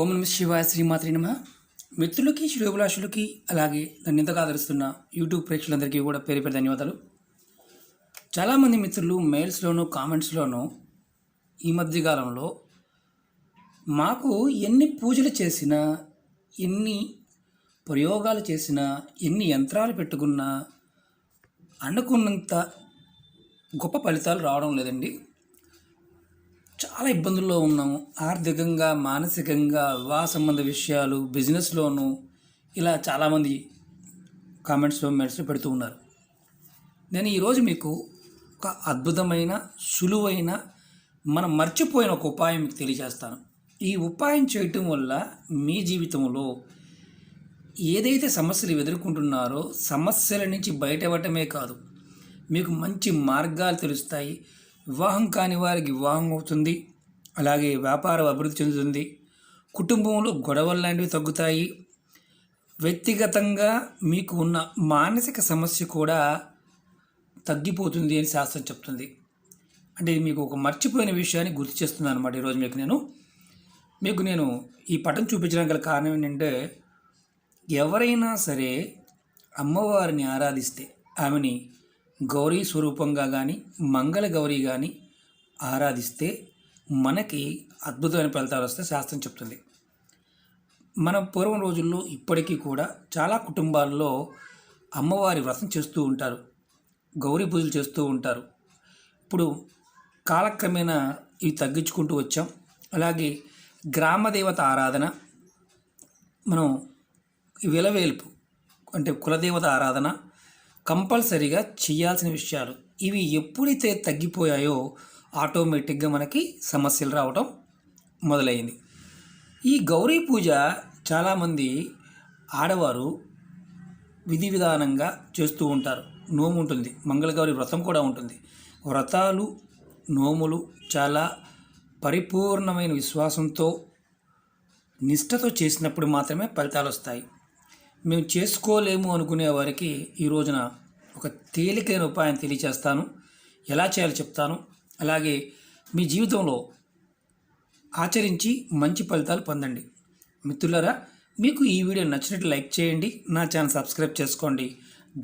ఓం నమ శివాయ శ్రీమాత్రి నమ. మిత్రులకి శ్రేయోభిలాషులకి అలాగే నన్ను ఇంతగా ఆదరిస్తున్న యూట్యూబ్ ప్రేక్షకులందరికీ కూడా పేరు పేరు ధన్యవాదాలు. చాలామంది మిత్రులు మెయిల్స్లోనూ కామెంట్స్లోనూ ఈ మధ్యకాలంలో మాకు ఎన్ని పూజలు చేసినా ఎన్ని ప్రయోగాలు చేసినా ఎన్ని యంత్రాలు పెట్టుకున్నా అనుకున్నంత గొప్ప ఫలితాలు రావడం లేదండి. చాలా ఇబ్బందుల్లో ఉన్నాము. ఆర్థికంగా మానసికంగా వివాహ సంబంధ విషయాలు బిజినెస్లోనూ ఇలా చాలామంది కామెంట్స్లో మెట్స్ పెడుతూ ఉన్నారు. నేను ఈరోజు మీకు ఒక అద్భుతమైన సులువైన మనం మర్చిపోయిన ఒక ఉపాయం మీకు తెలియజేస్తాను. ఈ ఉపాయం చేయటం వల్ల మీ జీవితంలో ఏదైతే సమస్యలు ఎదుర్కొంటున్నారో సమస్యల నుంచి బయటపడటమే కాదు మీకు మంచి మార్గాలు తెలుస్తాయి వివాహం కాని వారికి వివాహం అవుతుంది. అలాగే వ్యాపారం అభివృద్ధి చెందుతుంది. కుటుంబంలో గొడవలు లాంటివి తగ్గుతాయి. వ్యక్తిగతంగా మీకు ఉన్న మానసిక సమస్య కూడా తగ్గిపోతుంది అని శాస్త్రం చెప్తుంది. అంటే మీకు ఒక మర్చిపోయిన విషయాన్ని గుర్తు చేస్తున్నాను అనమాట ఈరోజు మీకు నేను. మీకు నేను ఈ పటం చూపించడానికి గల కారణం ఏంటంటే ఎవరైనా సరే అమ్మవారిని ఆరాధిస్తే ఆమెని గౌరీ స్వరూపంగా కానీ మంగళ గౌరీ కానీ ఆరాధిస్తే మనకి అద్భుతమైన ఫలితాలు వస్తే శాస్త్రం చెప్తుంది. మన పూర్వం రోజుల్లో ఇప్పటికీ కూడా చాలా కుటుంబాల్లో అమ్మవారి వ్రతం చేస్తూ ఉంటారు. గౌరీ పూజలు చేస్తూ ఉంటారు. ఇప్పుడు కాలక్రమేణా ఇవి తగ్గించుకుంటూ వచ్చాం. అలాగే గ్రామదేవత ఆరాధన మనం విలవేల్పు అంటే కులదేవత ఆరాధన కంపల్సరీగా చేయాల్సిన విషయాలు. ఇవి ఎప్పుడైతే తగ్గిపోయాయో ఆటోమేటిక్గా మనకి సమస్యలు రావటం మొదలైంది. ఈ గౌరీ పూజ చాలామంది ఆడవారు విధి విధానంగా చేస్తూ ఉంటారు. నోము ఉంటుంది. మంగళగౌరి వ్రతం కూడా ఉంటుంది. వ్రతాలు నోములు చాలా పరిపూర్ణమైన విశ్వాసంతో నిష్ఠతో చేసినప్పుడు మాత్రమే ఫలితాలు వస్తాయి. మేము చేసుకోలేము అనుకునే వారికి ఈ రోజున ఒక తేలికైన ఉపాయం తెలియచేస్తాను. ఎలా చేయాలో చెప్తాను. అలాగే మీ జీవితంలో ఆచరించి మంచి ఫలితాలు పొందండి. మిత్రులారా మీకు ఈ వీడియో నచ్చినట్టు లైక్ చేయండి. నా ఛానల్ సబ్స్క్రైబ్ చేసుకోండి.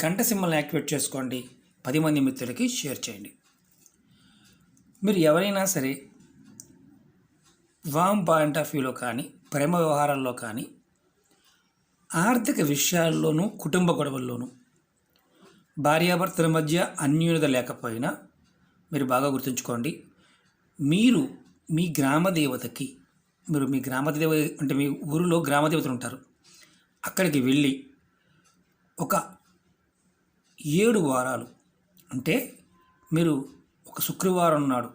గంట సింబల్ని యాక్టివేట్ చేసుకోండి. పది మంది మిత్రులకి షేర్ చేయండి. మీరు ఎవరైనా సరే వామ్ పాయింట్ ఆఫ్ వ్యూలో కానీ ప్రేమ వ్యవహారాల్లో కానీ ఆర్థిక విషయాల్లోనూ కుటుంబ గొడవల్లోనూ భార్యాభర్తల మధ్య అన్యూనత లేకపోయినా మీరు బాగా గుర్తుంచుకోండి. మీరు మీ గ్రామ దేవతకి మీరు మీ గ్రామ దేవ అంటే మీ ఊరిలో గ్రామ దేవతలు ఉంటారు. అక్కడికి వెళ్ళి ఒక ఏడు వారాలు అంటే మీరు ఒక శుక్రవారం నాడు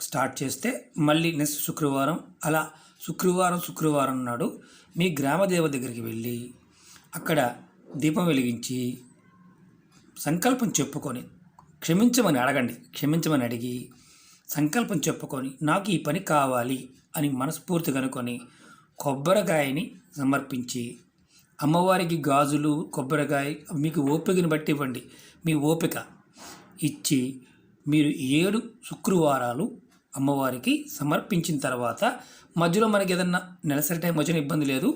స్టార్ట్ చేస్తే మళ్ళీ నెక్స్ట్ శుక్రవారం అలా శుక్రవారం శుక్రవారం నాడు మీ గ్రామదేవ దగ్గరికి వెళ్ళి అక్కడ దీపం వెలిగించి సంకల్పం చెప్పుకొని క్షమించమని అడగండి. క్షమించమని అడిగి సంకల్పం చెప్పుకొని నాకు ఈ పని కావాలి అని మనస్ఫూర్తి కనుకొని కొబ్బరికాయని సమర్పించి అమ్మవారికి గాజులు కొబ్బరికాయ మీకు ఓపికను బట్టి ఇవ్వండి. మీ ఓపిక ఇచ్చి మీరు ఏడు శుక్రవారాలు అమ్మవారికి సమర్పించిన తర్వాత మధ్యలో మనకి ఏదన్నా నెలసరి టైం వచ్చిన ఇబ్బంది లేదు.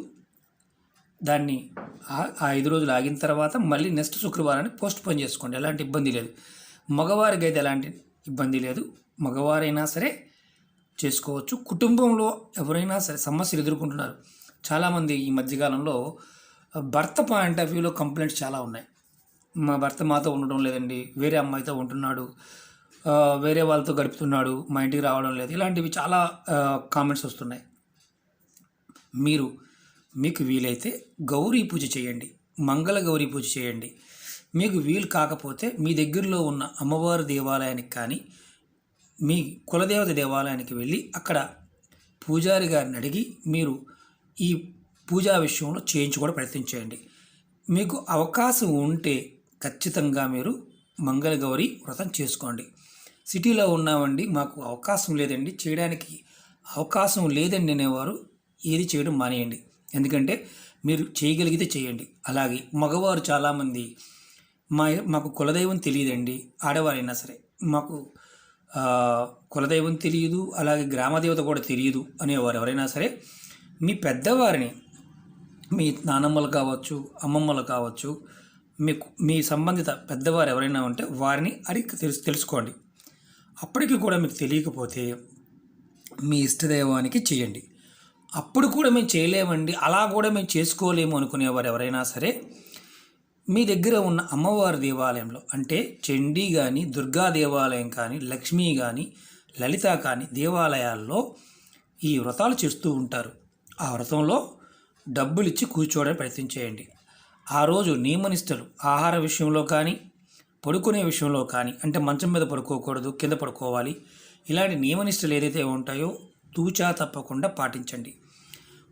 దాన్ని ఆ- ఐదు రోజులు ఆగిన తర్వాత మళ్ళీ నెక్స్ట్ శుక్రవారాన్ని పోస్ట్ పోన్ చేసుకోండి. ఎలాంటి ఇబ్బంది లేదు. మగవారికి అయితే ఎలాంటి ఇబ్బంది లేదు. మగవారైనా సరే చేసుకోవచ్చు. కుటుంబంలో ఎవరైనా సరే సమస్యలు ఎదుర్కొంటున్నారు. చాలామంది ఈ మధ్యకాలంలో భర్త పాయింట్ ఆఫ్ వ్యూలో కంప్లైంట్స్ చాలా ఉన్నాయి. మా భర్త మాతో ఉండడం లేదండి. వేరే అమ్మాయితో ఉంటున్నాడు. వేరే వాళ్ళతో గడుపుతున్నాడు. మా ఇంటికి రావడం లేదు. ఇలాంటివి చాలా కామెంట్స్ వస్తున్నాయి. మీరు మీకు వీలైతే గౌరీ పూజ చేయండి. మంగళ గౌరీ పూజ చేయండి. మీకు వీలు కాకపోతే మీ దగ్గరలో ఉన్న అమ్మవారి దేవాలయానికి కానీ మీ కులదేవత దేవాలయానికి వెళ్ళి అక్కడ పూజారి గారిని అడిగి మీరు ఈ పూజా విషయంలో చేయించుకోవడం ప్రయత్నం చేయండి మీకు అవకాశం ఉంటే ఖచ్చితంగా మీరు మంగళగౌరి వ్రతం చేసుకోండి. సిటీలో ఉన్నామండి మాకు అవకాశం లేదండి. చేయడానికి అవకాశం లేదండి అనేవారు ఏది చేయడం మానేయండి. ఎందుకంటే మీరు చేయగలిగితే చేయండి. అలాగే మగవారు చాలామంది మా మాకు కులదైవం తెలియదండి. ఆడవారైనా సరే మాకు కులదైవం తెలియదు అలాగే గ్రామదేవత కూడా తెలియదు అనేవారు ఎవరైనా సరే మీ పెద్దవారిని మీ నానమ్మలు కావచ్చు అమ్మమ్మలు కావచ్చు మీకు మీ సంబంధిత పెద్దవారు ఎవరైనా ఉంటే వారిని అడిగి తెలుసు తెలుసుకోండి. అప్పటికి కూడా మీకు తెలియకపోతే మీ ఇష్టదైవానికి చేయండి. అప్పుడు కూడా మేము చేయలేమండి. అలా కూడా మేము చేసుకోలేము అనుకునేవారు ఎవరైనా సరే. మీ దగ్గర ఉన్న అమ్మవారి దేవాలయంలో అంటే చండీ కానీ దుర్గా దేవాలయం కానీ లక్ష్మీ కానీ లలిత కానీ దేవాలయాల్లో ఈ వ్రతాలు చేస్తూ ఉంటారు. ఆ వ్రతంలో డబ్బులు ఇచ్చి కూర్చోవడానికి ప్రయత్నం చేయండి. ఆ రోజు నియమనిష్టలు ఆహార విషయంలో కానీ పడుకునే విషయంలో కానీ అంటే మంచం మీద పడుకోకూడదు కింద పడుకోవాలి. ఇలాంటి నియమనిష్టలు ఏదైతే ఉంటాయో తూచా తప్పకుండా పాటించండి.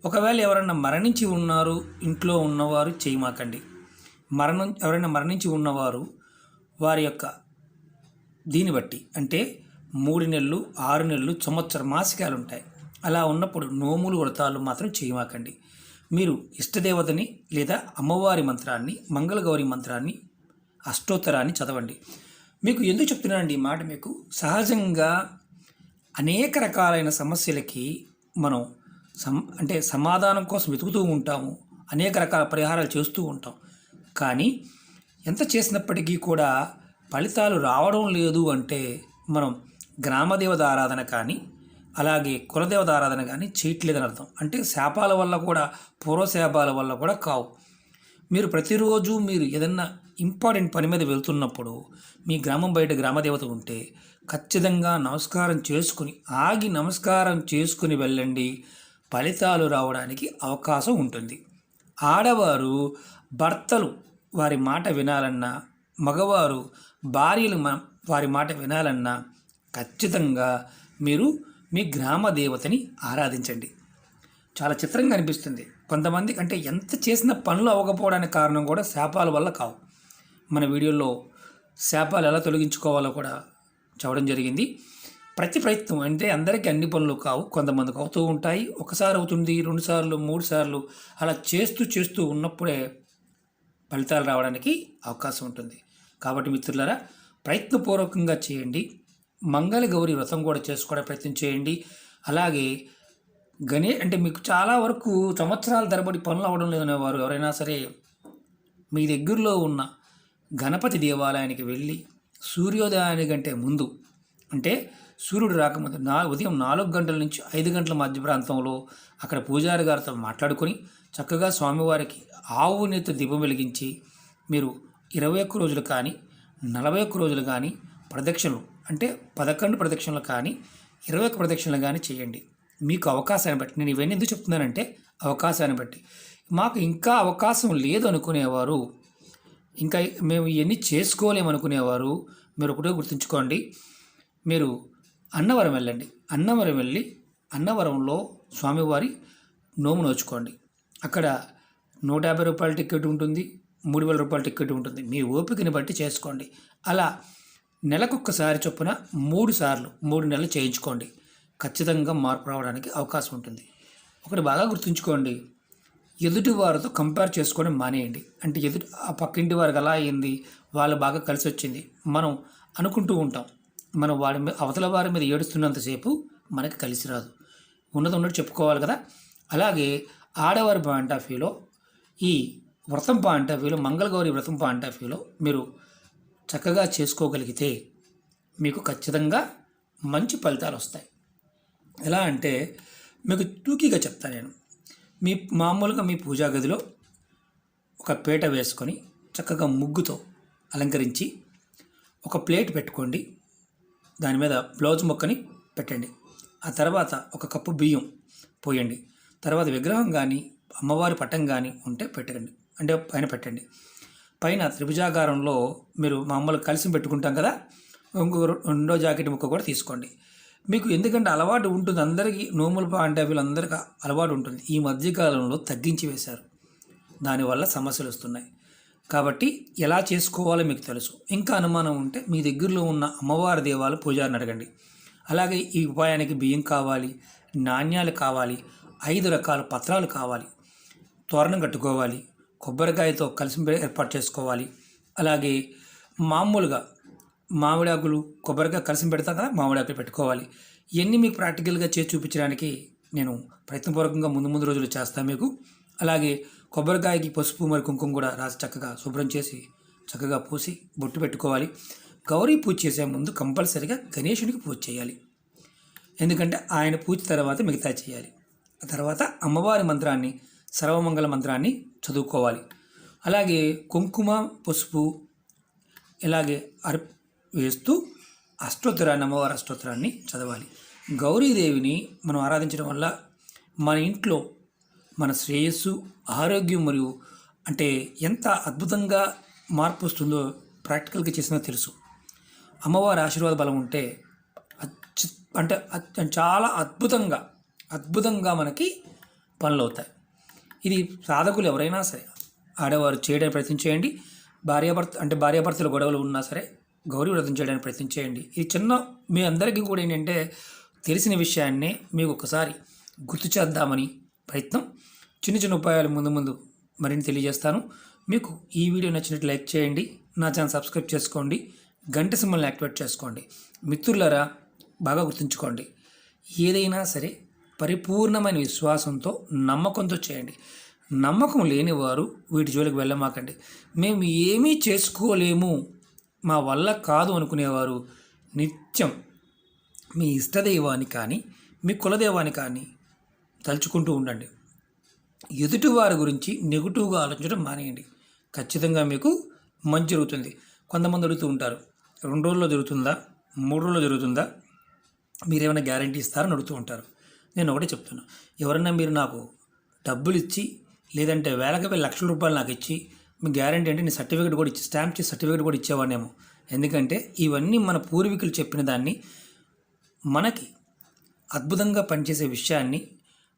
ఒకవేళ ఎవరైనా మరణించి ఉన్నారు ఇంట్లో ఉన్నవారు చేయమాకండి. మరణం ఎవరైనా మరణించి ఉన్నవారు వారి యొక్క దీన్ని బట్టి అంటే మూడు నెలలు ఆరు నెలలు సంవత్సర మాసికాలు ఉంటాయి అలా ఉన్నప్పుడు నోములు వ్రతాలు మాత్రం చేయమాకండి. మీరు ఇష్టదేవతని లేదా అమ్మవారి మంత్రాన్ని మంగళగౌరి మంత్రాన్ని అష్టోత్తరాన్ని చదవండి. మీకు ఎందుకు చెప్తున్నానండి ఈ మాట మీకు? సహజంగా అనేక రకాలైన సమస్యలకి మనం సమ్ అంటే సమాధానం కోసం వెతుకుతూ ఉంటాము. అనేక రకాల పరిహారాలు చేస్తూ ఉంటాం. కానీ ఎంత చేసినప్పటికీ కూడా ఫలితాలు రావడం లేదు అంటే మనం గ్రామదేవత ఆరాధన కానీ అలాగే కులదేవత ఆరాధన కానీ చేయట్లేదని అర్థం. అంటే శాపాల వల్ల కూడా పూర్వ శాపాల వల్ల కూడా కావు. మీరు ప్రతిరోజు మీరు ఏదన్నా ఇంపార్టెంట్ పని మీద వెళ్తున్నప్పుడు మీ గ్రామం బయట గ్రామదేవత ఉంటే ఖచ్చితంగా నమస్కారం చేసుకుని ఆగి నమస్కారం చేసుకుని వెళ్ళండి. ఫలితాలు రావడానికి అవకాశం ఉంటుంది. ఆడవారు భర్తలు వారి మాట వినాలన్నా మగవారు భార్యలు వారి మాట వినాలన్నా ఖచ్చితంగా మీరు మీ గ్రామ దేవతని ఆరాధించండి. చాలా చిత్రంగా అనిపిస్తుంది. కొంతమంది అంటే ఎంత చేసిన పనులు అవ్వకపోవడానికి కారణం కూడా శాపాల వల్ల కావు. మన వీడియోలో శాపాలు ఎలా తొలగించుకోవాలో కూడా చెప్పడం జరిగింది. ప్రతి ప్రయత్నం అంటే అందరికీ అన్ని పనులు కావు కొంతమందికి అవుతూ ఉంటాయి. ఒకసారి అవుతుంది రెండు సార్లు మూడు సార్లు అలా చేస్తూ చేస్తూ ఉన్నప్పుడే ఫలితాలు రావడానికి అవకాశం ఉంటుంది. కాబట్టి మిత్రులారా ప్రయత్నపూర్వకంగా చేయండి. మంగళ గౌరి వ్రతం కూడా చేసుకోవడానికి ప్రయత్నం చేయండి. అలాగే గణే అంటే మీకు చాలా వరకు సంవత్సరాల తరబడి పనులు అవ్వడం లేదనే వారు ఎవరైనా సరే మీ దగ్గరలో ఉన్న గణపతి దేవాలయానికి వెళ్ళి సూర్యోదయానికంటే ముందు అంటే సూర్యుడు రాకముందు నా ఉదయం నాలుగు గంటల నుంచి ఐదు గంటల మధ్య ప్రాంతంలో అక్కడ పూజారి గారితో మాట్లాడుకొని చక్కగా స్వామివారికి ఆవు నేత దీపం వెలిగించి మీరు ఇరవై ఒక్క రోజులు కానీ నలభై ఒక్క రోజులు కానీ ప్రదక్షిణలు అంటే పదకొండు ప్రదక్షిణలు కానీ ఇరవై ఒక్క ప్రదక్షిణలు కానీ చేయండి. మీకు అవకాశాన్ని బట్టి నేను ఇవన్నీ ఎందుకు చెప్తున్నానంటే అవకాశాన్ని బట్టి. మాకు ఇంకా అవకాశం లేదు అనుకునేవారు ఇంకా మేము ఇవన్నీ చేసుకోలేమనుకునేవారు మీరు ఒకటే గుర్తుంచుకోండి. మీరు అన్నవరం వెళ్ళండి. అన్నవరం వెళ్ళి అన్నవరంలో స్వామివారి నోము నోచుకోండి. అక్కడ నూట యాభై రూపాయల టికెట్ ఉంటుంది మూడు వేల రూపాయల టికెట్ ఉంటుంది. మీ ఓపికని బట్టి చేసుకోండి. అలా నెలకొక్కసారి చొప్పున మూడు సార్లు మూడు నెలలు చేయించుకోండి. ఖచ్చితంగా మార్పు రావడానికి అవకాశం ఉంటుంది. ఒకటి బాగా గుర్తుంచుకోండి. ఎదుటి వారితో కంపేర్ చేసుకోవడం మానేయండి. అంటే ఎదుటి ఆ పక్కింటి వారికి అలా అయింది వాళ్ళు బాగా కలిసి వచ్చింది మనం అనుకుంటూ ఉంటాం. మనం వాడి మీద అవతల వారి మీద ఏడుస్తున్నంతసేపు మనకి కలిసి రాదు. ఉన్నది ఉన్నట్టు చెప్పుకోవాలి కదా? అలాగే ఆడవారి పాయింట్ ఆఫ్ వ్యూలో ఈ వ్రతం పాయింట్ ఆఫ్ వ్యూలో మంగళగౌరి వ్రతం పాయింట్ ఆఫ్ వ్యూలో మీరు చక్కగా చేసుకోగలిగితే మీకు ఖచ్చితంగా మంచి ఫలితాలు వస్తాయి. ఎలా అంటే మీకు టూకీగా చెప్తాను నేను. మీ మామూలుగా మీ పూజా గదిలో ఒక పీట వేసుకొని చక్కగా ముగ్గుతో అలంకరించి ఒక ప్లేట్ పెట్టుకోండి. దాని మీద బ్లౌజ్ మొక్కని పెట్టండి. ఆ తర్వాత ఒక కప్పు బియ్యం పోయండి. తర్వాత విగ్రహం కానీ అమ్మవారి పటం కానీ ఉంటే పెట్టండి అంటే పైన పెట్టండి. పైన త్రిభుజాకారంలో మీరు మామూలుగా కలిసి పెట్టుకుంటాం కదా ఇంకో రెండో జాకెట్ ముక్క కూడా తీసుకోండి. మీకు ఎందుకంటే అలవాటు ఉంటుంది. అందరికీ నోములు అంటే వీళ్ళందరికీ అలవాటు ఉంటుంది. ఈ మధ్యకాలంలో తగ్గించి వేశారు. దానివల్ల సమస్యలు వస్తున్నాయి. కాబట్టి ఎలా చేసుకోవాలో మీకు తెలుసు. ఇంకా అనుమానం ఉంటే మీ దగ్గరలో ఉన్న అమ్మవారి దేవాలు పూజారిని అడగండి. అలాగే ఈ ఉపాయానికి బియ్యం కావాలి నాణ్యాలు కావాలి ఐదు రకాల పత్రాలు కావాలి తోరణం కట్టుకోవాలి కొబ్బరికాయతో కలిసి ఏర్పాటు చేసుకోవాలి. అలాగే మామూలుగా మామిడాకులు కొబ్బరికాయ కలిసి పెడతా కదా మామిడాకులు పెట్టుకోవాలి. ఇవన్నీ మీకు ప్రాక్టికల్గా చేసి చూపించడానికి నేను ప్రయత్నపూర్వకంగా ముందు ముందు రోజులు చేస్తాను మీకు. అలాగే కొబ్బరికాయకి పసుపు మరి కుంకుమ కూడా రాసి చక్కగా శుభ్రం చేసి చక్కగా పూసి బొట్టు పెట్టుకోవాలి. గౌరీ పూజ చేసే ముందు కంపల్సరిగా గణేషునికి పూజ చేయాలి. ఎందుకంటే ఆయన పూజ తర్వాత మిగతా చేయాలి. ఆ తర్వాత అమ్మవారి మంత్రాన్ని సర్వమంగళ మంత్రాన్ని చదువుకోవాలి. అలాగే కుంకుమ పసుపు ఇలాగే అర్ వేస్తూ అష్టోత్తరాన్ని అమ్మవారి అష్టోత్తరాన్ని చదవాలి. గౌరీదేవిని మనం ఆరాధించడం వల్ల మన ఇంట్లో మన శ్రేయస్సు ఆరోగ్యం మరియు అంటే ఎంత అద్భుతంగా మార్పు వస్తుందో ప్రాక్టికల్గా చేసినా తెలుసు. అమ్మవారి ఆశీర్వాద బలం ఉంటే అంటే చాలా అద్భుతంగా అద్భుతంగా మనకి పనులు అవుతాయి. ఇది సాధకులు ఎవరైనా సరే ఆడవారు చేయడానికి ప్రయత్నం చేయండి. భార్యాభర్త అంటే భార్యాభర్తల గొడవలు ఉన్నా సరే గౌరీ వ్రతం చేయడానికి ప్రయత్నం చేయండి. ఇది చిన్న మీ అందరికీ కూడా ఏంటంటే తెలిసిన విషయాన్నే మీకు ఒకసారి గుర్తు చేద్దామని ప్రయత్నం. చిన్న చిన్న ఉపాయాలు ముందు ముందు మరిన్ని తెలియజేస్తాను. మీకు ఈ వీడియో నచ్చినట్టు లైక్ చేయండి. నా ఛానల్ సబ్స్క్రైబ్ చేసుకోండి. గంట సింబల్ని యాక్టివేట్ చేసుకోండి. మిత్రులరా బాగా గుర్తుంచుకోండి. ఏదైనా సరే పరిపూర్ణమైన విశ్వాసంతో నమ్మకంతో చేయండి. నమ్మకం లేని వారు వీటి జోలికి వెళ్ళమాకండి. మేము ఏమీ చేసుకోలేము. మా వల్ల కాదు అనుకునేవారు. నిత్యం మీ ఇష్టదైవాన్ని కానీ మీ కులదైవాన్ని కానీ తలుచుకుంటూ ఉండండి. ఎదుటివారి గురించి నెగిటివ్గా ఆలోచించడం మానేయండి. ఖచ్చితంగా మీకు మంచి జరుగుతుంది. కొంతమంది అడుగుతూ ఉంటారు రెండు రోజుల్లో జరుగుతుందా? మూడు రోజుల్లో జరుగుతుందా? మీరేమైనా గ్యారంటీ ఇస్తారని అడుగుతూ ఉంటారు. నేను ఒకటే చెప్తున్నాను ఎవరైనా మీరు నాకు డబ్బులు ఇచ్చి లేదంటే వేలకి వేల లక్షల రూపాయలు నాకు ఇచ్చి మీ గ్యారంటీ అంటే నేను సర్టిఫికేట్ కూడా ఇచ్చి స్టాంప్ చేసి సర్టిఫికేట్ కూడా ఇచ్చేవాడినేమో. ఎందుకంటే ఇవన్నీ మన పూర్వీకులు చెప్పిన దాన్ని మనకి అద్భుతంగా పనిచేసే విషయాన్ని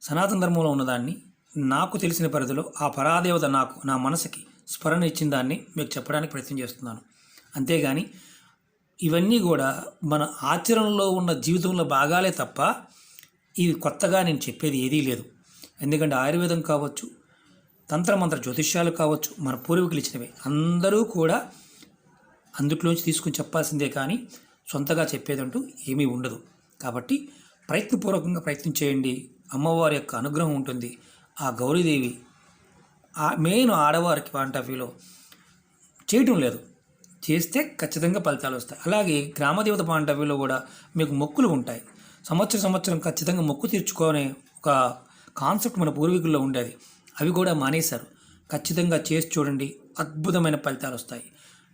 సనాతన ధర్మంలో ఉన్నదాన్ని నాకు తెలిసిన పరిధిలో ఆ పరాదేవత నాకు నా మనసుకి స్మరణ ఇచ్చిన దాన్ని మీకు చెప్పడానికి ప్రయత్నం చేస్తున్నాను. అంతేగాని ఇవన్నీ కూడా మన ఆచరణలో ఉన్న జీవితంలో భాగాలే తప్ప ఇవి కొత్తగా నేను చెప్పేది ఏదీ లేదు. ఎందుకంటే ఆయుర్వేదం కావచ్చు తంత్రమంత్ర జ్యోతిష్యాలు కావచ్చు మన పూర్వీకులు ఇచ్చినవి. అందరూ కూడా అందుట్లోంచి తీసుకుని చెప్పాల్సిందే కానీ సొంతగా చెప్పేదంటూ ఏమీ ఉండదు. కాబట్టి ప్రయత్నపూర్వకంగా ప్రయత్నం చేయండి. అమ్మవారి యొక్క అనుగ్రహం ఉంటుంది. ఆ గౌరీదేవి ఆ మెయిన్ ఆడవారికి పాయింట్ ఆఫ్ వ్యూలో చేయటం లేదు. చేస్తే ఖచ్చితంగా ఫలితాలు వస్తాయి. అలాగే గ్రామదేవత పాయింట్ ఆఫ్ వ్యూలో కూడా మీకు మొక్కులు ఉంటాయి. సంవత్సరం సంవత్సరం ఖచ్చితంగా మొక్కు తీర్చుకోనే ఒక కాన్సెప్ట్ మన పూర్వీకుల్లో ఉండేది. అవి కూడా మానేశారు. ఖచ్చితంగా చేసి చూడండి. అద్భుతమైన ఫలితాలు వస్తాయి.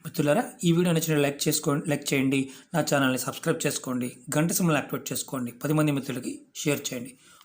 మిత్రులారా ఈ వీడియో నచ్చిన లైక్ చేసుకోండి లైక్ చేయండి. నా ఛానల్ని సబ్స్క్రైబ్ చేసుకోండి. గంట సమయంలో యాక్టివేట్ చేసుకోండి. పది మంది మిత్రులకి షేర్ చేయండి.